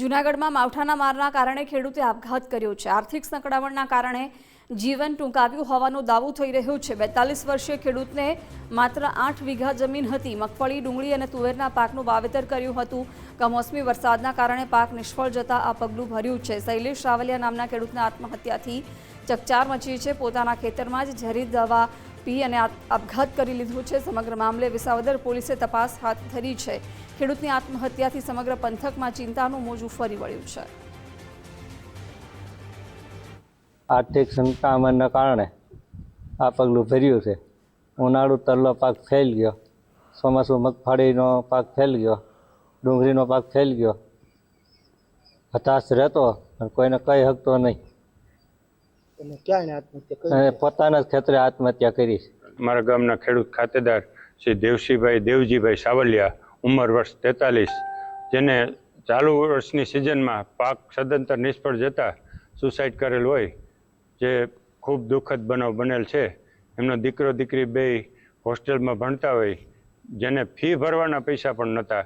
જૂનાગઢમાં માવઠાના મારના કારણે ખેડૂતે આપઘાત કર્યો છે. આર્થિક સંકળામણના કારણે જીવન ટૂંકાવ્યું હોવાનો દાવો થઈ રહ્યો છે. બેતાલીસ વર્ષીય ખેડૂતને માત્ર આઠ વીઘા જમીન હતી. મગફળી, ડુંગળી અને તુવેરના પાકનું વાવેતર કર્યું હતું. કમોસમી વરસાદના કારણે પાક નિષ્ફળ જતા આ પગલું ભર્યું છે. શૈલેષ રાવલિયા નામના ખેડૂતના આત્મહત્યાથી ચકચાર મચી છે. પોતાના ખેતરમાં જ ઝેરી દવા પી અને આપઘાત કરી લીધો છે. સમગ્ર મામલે વિસાવદર પોલીસે તપાસ હાથ ધરી છે. ખેડૂતની આત્મહત્યાથી સમગ્ર પંથકમાં ચિંતાનું મોજું ફરી વળ્યું છે. આર્થિક સંકામનના કારણે આ પગલું ભર્યું છે. ઉનાળુ તરલો પાક ફેલ ગયો. ચોમાસું મગફળીનો પાક ફેલ ગયો. ડુંગળીનો પાક ફેલ ગયો. હતાશ રહેતો અને કોઈને કહી શકતો નહીં. અને ક્યાં આત્મહત્યા કરી પોતાના જ ખેતરે આત્મહત્યા કરી મારા ગામના ખેડૂત ખાતેદાર શ્રી દેવસીભાઈ દેવજીભાઈ સાવલિયા ઉંમર વર્ષ તેતાલીસ જેને ચાલુ વર્ષની સિઝનમાં પાક સદંતર નિષ્ફળ જતા સુસાઇડ કરેલ હોય જે ખૂબ દુઃખદ બનાવ બનેલ છે. એમનો દીકરો દીકરી બે હોસ્ટેલમાં ભણતા હોય જેને ફી ભરવાના પૈસા પણ નહોતા.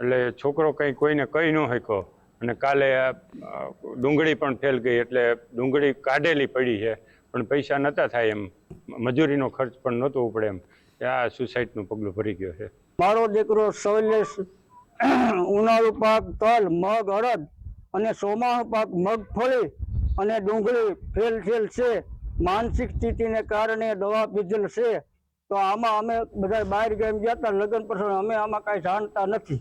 એટલે છોકરો કંઈ કોઈને કહી ન શક્યો. અને કાલે ડુંગળી પણ ફેલ ગઈ એટલે ડુંગળી કાઢેલી પડી છે, પણ પૈસા નહોતા થાય એમ. મજૂરીનો ખર્ચ પણ નહોતો ઉપડે એમ. આ સુસાઇડનું પગલું ભરી ગયો છે. મારો દીકરો શૈલેષ, ઉનાળુ પાક, તલ, મગ, અડદ અને ચોમાસું પાક મગફળી અને ડુંગળી ફેલ ફેલ છે. માનસિક સ્થિતિને કારણે દવા પીધેલ છે. તો આમાં અમે બધા બહાર ગામ ગયા હતા લગ્ન પ્રસંગ અમે આમાં કાંઈ જાણતા નથી.